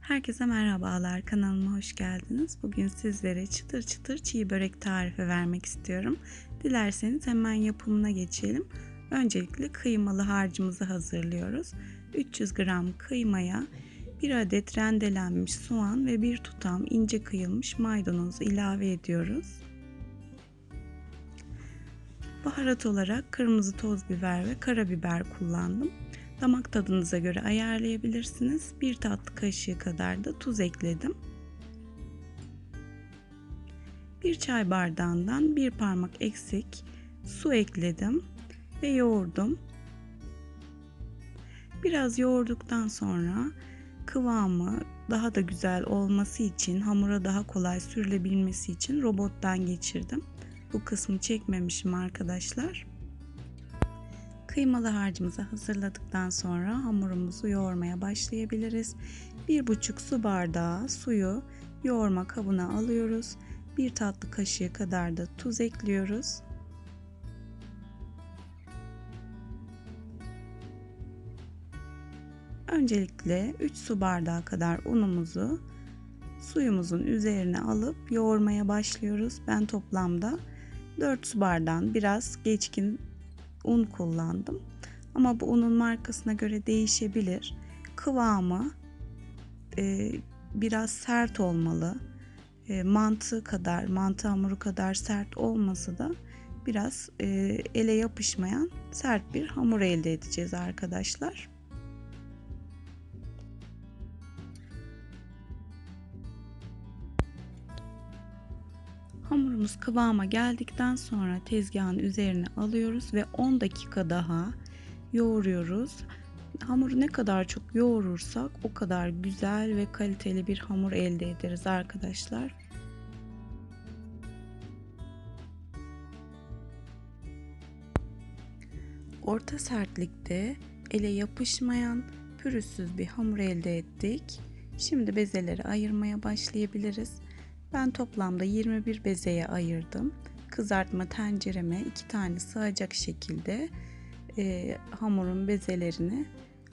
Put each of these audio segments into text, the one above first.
Herkese merhabalar kanalıma hoş geldiniz. Bugün sizlere çıtır çıtır çiğ börek tarifi vermek istiyorum. Dilerseniz hemen yapımına geçelim. Öncelikle kıymalı harcımızı hazırlıyoruz. 300 gram kıymaya 1 adet rendelenmiş soğan ve 1 tutam ince kıyılmış maydanoz ilave ediyoruz. Baharat olarak kırmızı toz biber ve karabiber kullandım. Damak tadınıza göre ayarlayabilirsiniz. Bir tatlı kaşığı kadar da tuz ekledim. Bir çay bardağından bir parmak eksik su ekledim ve yoğurdum. Biraz yoğurduktan sonra kıvamı daha da güzel olması için, hamura daha kolay sürülebilmesi için robottan geçirdim. Bu kısmı çekmemişim arkadaşlar. Kıymalı harcımızı hazırladıktan sonra hamurumuzu yoğurmaya başlayabiliriz. 1,5 su bardağı suyu yoğurma kabına alıyoruz. 1 tatlı kaşığı kadar da tuz ekliyoruz. Öncelikle 3 su bardağı kadar unumuzu suyumuzun üzerine alıp yoğurmaya başlıyoruz. Ben toplamda 4 su bardağın biraz geçkin un kullandım. Ama bu unun markasına göre değişebilir. Kıvamı e, biraz sert olmalı. E, mantı kadar, mantı hamuru kadar sert olmasa da biraz e, ele yapışmayan sert bir hamur elde edeceğiz arkadaşlar. Hamurumuz kıvama geldikten sonra tezgahın üzerine alıyoruz ve 10 dakika daha yoğuruyoruz. Hamuru ne kadar çok yoğurursak o kadar güzel ve kaliteli bir hamur elde ederiz arkadaşlar. Orta sertlikte ele yapışmayan pürüzsüz bir hamur elde ettik. Şimdi bezeleri ayırmaya başlayabiliriz. Ben toplamda 21 bezeye ayırdım. Kızartma tencereme iki tane sığacak şekilde e, hamurun bezelerini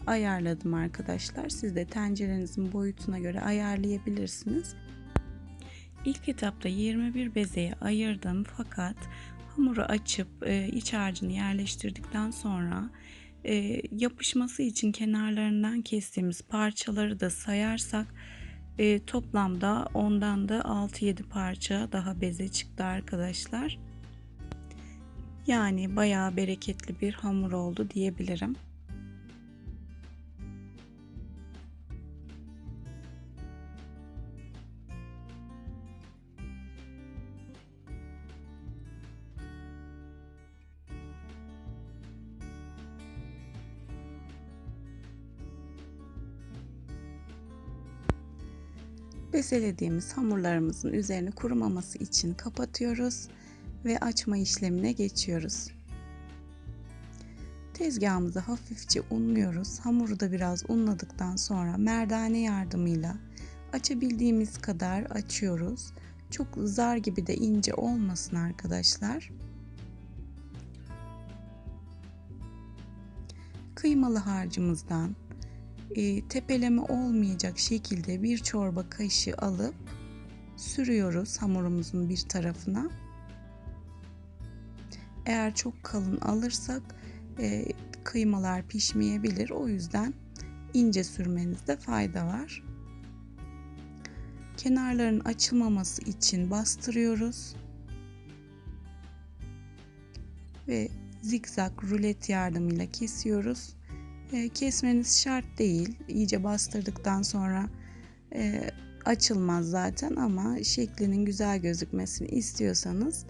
ayarladım arkadaşlar. Siz de tencerenizin boyutuna göre ayarlayabilirsiniz. İlk etapta 21 bezeye ayırdım fakat hamuru açıp e, iç harcını yerleştirdikten sonra e, yapışması için kenarlarından kestiğimiz parçaları da sayarsak e, toplamda ondan da 6-7 parça daha beze çıktı arkadaşlar. Yani bayağı bereketli bir hamur oldu diyebilirim. Bezelediğimiz hamurlarımızın üzerini kurumaması için kapatıyoruz ve açma işlemine geçiyoruz. Tezgahımızı hafifçe unluyoruz. Hamuru da biraz unladıktan sonra merdane yardımıyla açabildiğimiz kadar açıyoruz. Çok zar gibi de ince olmasın arkadaşlar. Kıymalı harcımızdan e, tepeleme olmayacak şekilde bir çorba kaşığı alıp sürüyoruz hamurumuzun bir tarafına. Eğer çok kalın alırsak e, kıymalar pişmeyebilir. O yüzden ince sürmenizde fayda var. Kenarların açılmaması için bastırıyoruz. Ve zikzak rulet yardımıyla kesiyoruz. E, kesmeniz şart değil. İyice bastırdıktan sonra e, açılmaz zaten ama şeklinin güzel gözükmesini istiyorsanız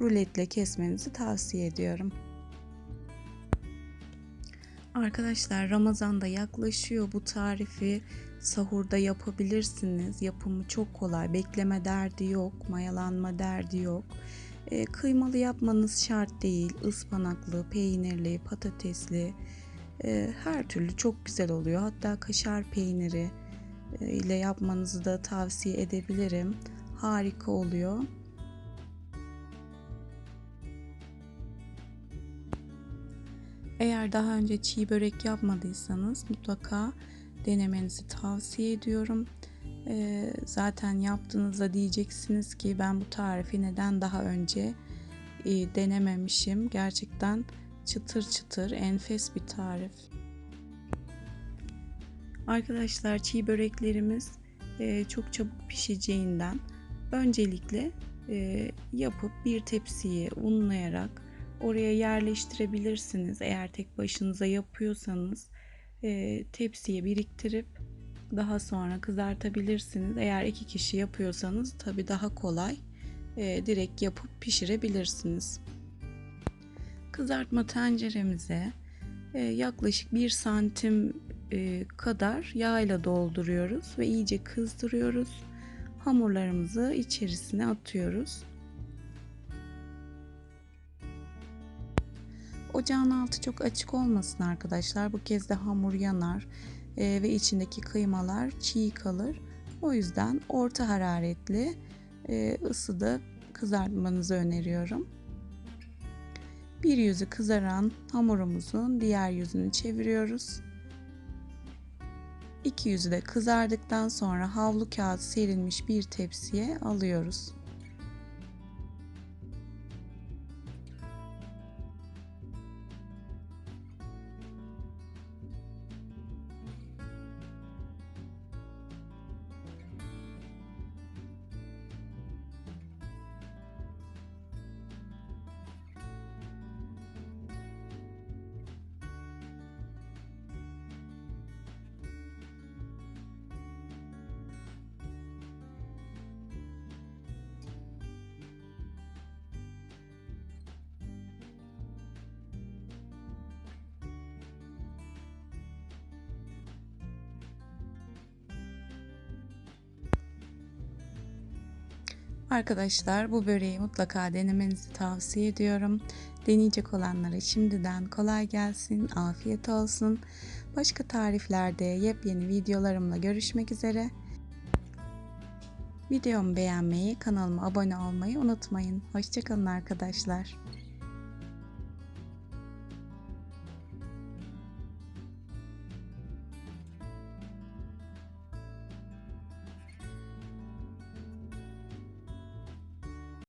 ruletle kesmenizi tavsiye ediyorum. Arkadaşlar Ramazan'da yaklaşıyor bu tarifi sahurda yapabilirsiniz. Yapımı çok kolay. Bekleme derdi yok, mayalanma derdi yok. E, kıymalı yapmanız şart değil. Ispanaklı, peynirli, patatesli, e, her türlü çok güzel oluyor. Hatta kaşar peyniri e, ile yapmanızı da tavsiye edebilirim. Harika oluyor. Eğer daha önce çiğ börek yapmadıysanız mutlaka denemenizi tavsiye ediyorum. Ee, zaten yaptığınızda diyeceksiniz ki ben bu tarifi neden daha önce e, denememişim. Gerçekten çıtır çıtır enfes bir tarif. Arkadaşlar çiğ böreklerimiz e, çok çabuk pişeceğinden öncelikle e, yapıp bir tepsiye unlayarak oraya yerleştirebilirsiniz. Eğer tek başınıza yapıyorsanız e, tepsiye biriktirip daha sonra kızartabilirsiniz. Eğer iki kişi yapıyorsanız tabi daha kolay direkt yapıp pişirebilirsiniz. Kızartma tenceremize e, yaklaşık 1 santim e, kadar yağ ile dolduruyoruz ve iyice kızdırıyoruz. Hamurlarımızı içerisine atıyoruz. Ocağın altı çok açık olmasın arkadaşlar. Bu kez de hamur yanar e, ve içindeki kıymalar çiğ kalır. O yüzden orta hararetli ısıda kızartmanızı öneriyorum. Bir yüzü kızaran hamurumuzun diğer yüzünü çeviriyoruz. İki yüzü de kızardıktan sonra havlu kağıt serilmiş bir tepsiye alıyoruz. Arkadaşlar bu böreği mutlaka denemenizi tavsiye ediyorum. Deneyecek olanlara şimdiden kolay gelsin, afiyet olsun. Başka tariflerde yepyeni videolarımla görüşmek üzere. Videomu beğenmeyi, kanalıma abone olmayı unutmayın. Hoşçakalın arkadaşlar.